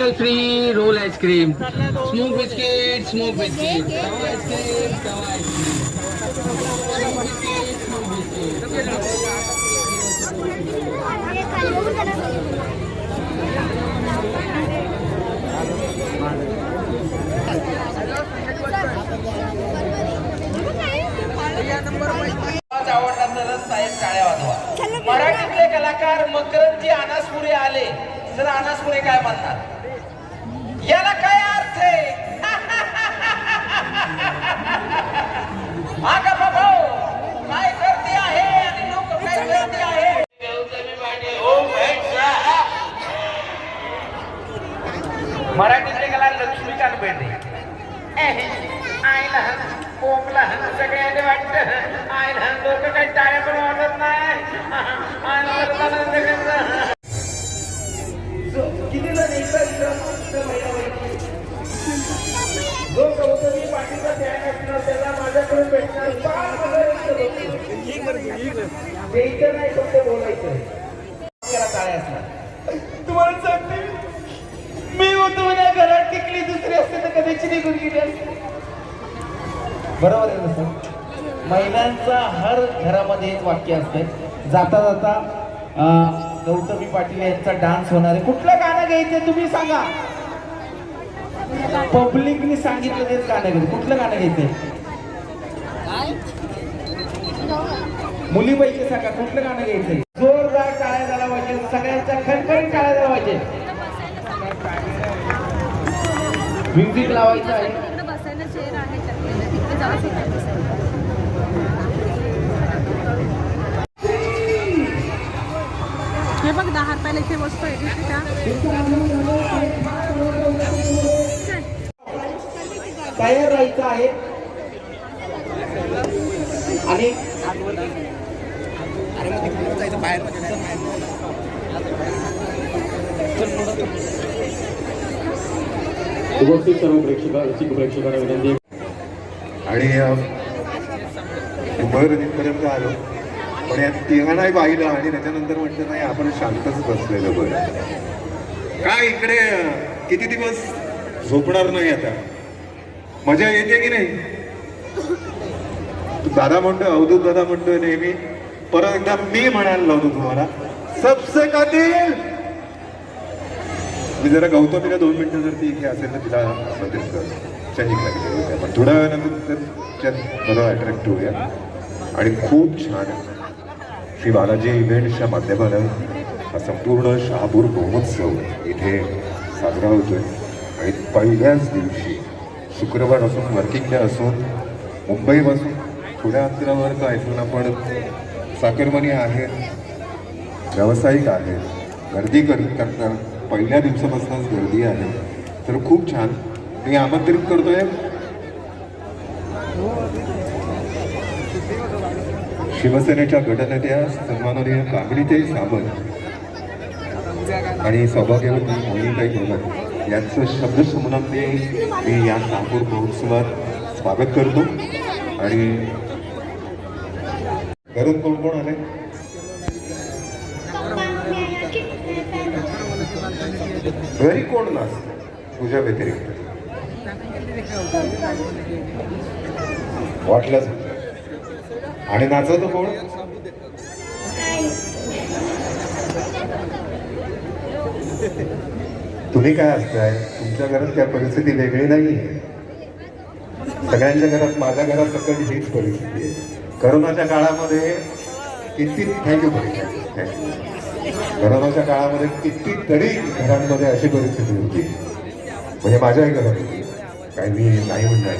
Chemical free roll ice cream smoke biscuit smoke biscuit तवा ice cream तवा साहेब टाळ्या वाजवा मराठीतले कलाकार मकरंदजी अनासपुरे आले. तर अनासपुरे काय म्हणतात? याला काय अर्थ आहे? हा का भाऊ काय करते आहे आणि लोक काय करते आहे? मराठीतले कला लक्ष्मीकांत बेंडे आई लहान कोंब लहान सगळ्यांनी वाटत. आई लहान लोक काही टाळ्या पण वाटत नाही. नाही फक्त बोलायचं टाळ्या असणार तुम्हाला सांगते मी होतो माझ्या घरात टिकली दुसरी असते तर कधीची निघून गेली असते. बरोबर आहे तसं महिलांचा हर घरामध्ये एक वाक्य असते जाता जाता गौतमी पाटील यांचा डान्स होणार आहे. कुठलं गाणं घ्यायचं तुम्ही सांगा. पब्लिकनी सांगितलं तेच गाणं घ्यायचं कुठलं गाणं घ्यायचंय मुली पैकी सांगा कुठलं गाणं घ्यायचंय? जोरदार टाळ्या झाला पाहिजे सगळ्यांच्या खणखणीत टाळ्या झाला पाहिजे. म्युझिक लावायचं आहे. हे बघ दहा रुपयाला इथे वस्तू आहे. चल. तयार राहायचं आहे आणि उपस्थित सर्व प्रेक्षक रसिक प्रेक्षकांना विनंती आहे. आणि बर इथपर्यंत आलो पण या तिघांनाही पाहिलं आणि त्याच्यानंतर म्हटलं नाही आपण शांतच बसलेलं बरं. काय इकडे किती दिवस झोपणार नाही आता? मजा येते की नाही? दादा म्हणतो अवधूत दादा म्हणतोय नेहमी. परत एकदा मी म्हणायला लावतो तुम्हाला. सबसे कातील मी जरा गौतमीला दोन मिनिटं जर ती इथे असेल तर तिला मदत कर चॅनिंग पण थोड्या वेळानंतर त्यात अट्रॅक्ट होऊया. आणि खूप छान श्री बालाजी इव्हेंटच्या माध्यमानं हा संपूर्ण शहापूर महोत्सव इथे साजरा होतोय. आणि पहिल्याच दिवशी शुक्रवार असून वर्किंग डे असून मुंबईपासून थोड्या अंतरावर का ऐकून आपण चाकरमानी आहेत व्यावसायिक आहेत गर्दी कर करतात पहिल्या दिवसापासूनच गर्दी आहे. तर खूप छान. मी आमंत्रित करतोय. शिवसेनेच्या गटनेत्या सन्माननीय कामिनीते सावंत आणि सौभाग्यवती मोहिनीताई भगत यांचं शब्दसंमनाने मी या नागपूर महोत्सवात स्वागत करतो. आणि घरून कोण कोण आले घरी कोण नसतं? तुझ्या व्यतिरिक्त. वाटलंच आणि नाचवतो कोण? तुम्ही काय असताय? तुमच्या घरात त्या परिस्थिती वेगळी नाही सगळ्यांच्या घरात माझ्या घरात सगळी हीच परिस्थिती आहे. करोनाच्या काळामध्ये किती थँक्यू थँक्यू करोनाच्या काळामध्ये कितीतरी घरांमध्ये अशी परिस्थिती होती. म्हणजे माझ्याही घरात होती. काही मी नाही म्हणणार.